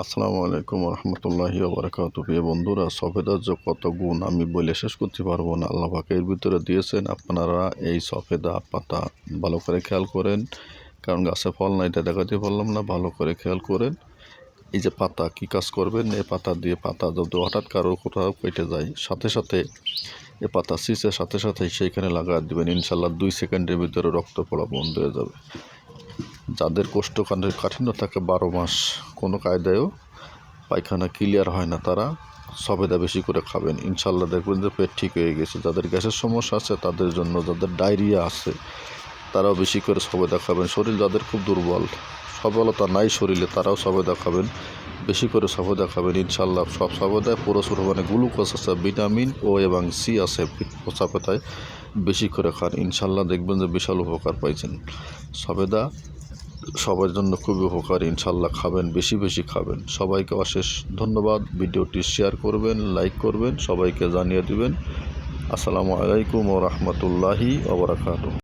আসসালামু আলাইকুম রহমতুল্লাহি ওবরাকাত। বন্ধুরা সফেদার যে কত গুণ আমি বলে শেষ করতে পারব না, আল্লাহ পাকে এর ভিতরে দিয়েছেন, আপনারা এই সফেদা পাতা ভালো করে খেয়াল করেন, কারণ গাছে ফল না, এটা দেখাতে পারলাম না, ভালো করে খেয়াল করেন, এই যে পাতা কি কাজ করবেন, এই পাতা দিয়ে পাতা যদি হঠাৎ কারও কোথাও কেটে যায়, সাথে সাথে এ পাতা সিসের সাথে সাথে সেইখানে লাগা দিবেন, ইনশাল্লাহ দুই সেকেন্ডের ভিতরে রক্ত পড়া বন্ধ হয়ে যাবে। যাদের কোষ্ঠকাঠিন্য কাঠিন্য থাকে বারো মাস, কোনো কায়দায়ও পায়খানা ক্লিয়ার হয় না তারা, সবেদা বেশি করে খাবেন। ইনশাল্লাহ দেখবেন যে পেট ঠিক হয়ে গেছে। যাদের গ্যাসের সমস্যা আছে তাদের জন্য, যাদের ডায়রিয়া আছে তারাও বেশি করে সবেদা খাবেন। শরীর যাদের খুব দুর্বল, সবলতা নাই শরীরে তারাও সবেদা খাবেন। বেশি করে সবেদা খাবেন ইনশাল্লাহ সব সবেদায় প্রচুর মানে গ্লুকোজ আছে, ভিটামিন ও এবং সি আছে সবেদায় বেশি করে খান। ইনশাল্লাহ দেখবেন যে বিশাল উপকার পাইছেন। সবেদা সবার জন্য খুব উপকারী, ইনশাল্লাহ খাবেন, বেশি বেশি খাবেন। সবাইকে অশেষ ধন্যবাদ। ভিডিওটি শেয়ার করবেন, লাইক করবেন, সবাইকে জানিয়ে দেবেন। আসসালামু আলাইকুম ও রহমতুল্লাহি